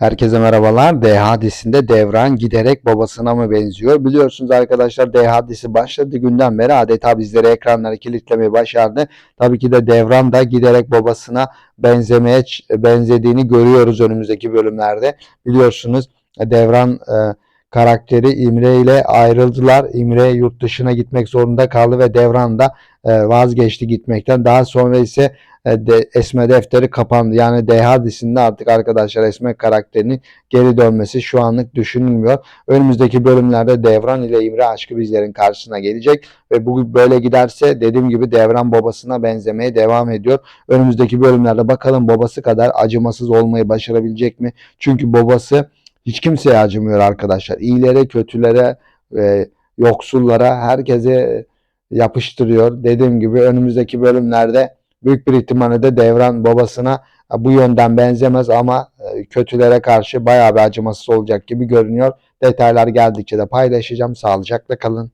Herkese merhabalar. D hadisinde Devran giderek babasına mı benziyor? Biliyorsunuz arkadaşlar D hadisi başladığı günden beri adeta bizleri ekranları kilitlemeyi başardı. Tabii ki de Devran da giderek babasına benzemeye benzediğini görüyoruz önümüzdeki bölümlerde. Biliyorsunuz Devran e, karakteri İmre ile ayrıldılar. İmre yurt dışına gitmek zorunda kaldı ve Devran da e, vazgeçti gitmekten. Daha sonra ise e, Esme defteri kapandı. Yani D dizisinde artık arkadaşlar Esme karakterinin geri dönmesi şu anlık düşünülmüyor. Önümüzdeki bölümlerde Devran ile İmre aşkı bizlerin karşısına gelecek ve bu böyle giderse dediğim gibi Devran babasına benzemeye devam ediyor. Önümüzdeki bölümlerde bakalım babası kadar acımasız olmayı başarabilecek mi? Çünkü babası hiç kimseye acımıyor arkadaşlar. İyilere, kötülere, e, yoksullara, herkese yapıştırıyor. Dediğim gibi önümüzdeki bölümlerde büyük bir ihtimalle de Devran babasına bu yönden benzemez ama e, kötülere karşı bayağı bir acımasız olacak gibi görünüyor. Detaylar geldikçe de paylaşacağım. Sağlıcakla kalın.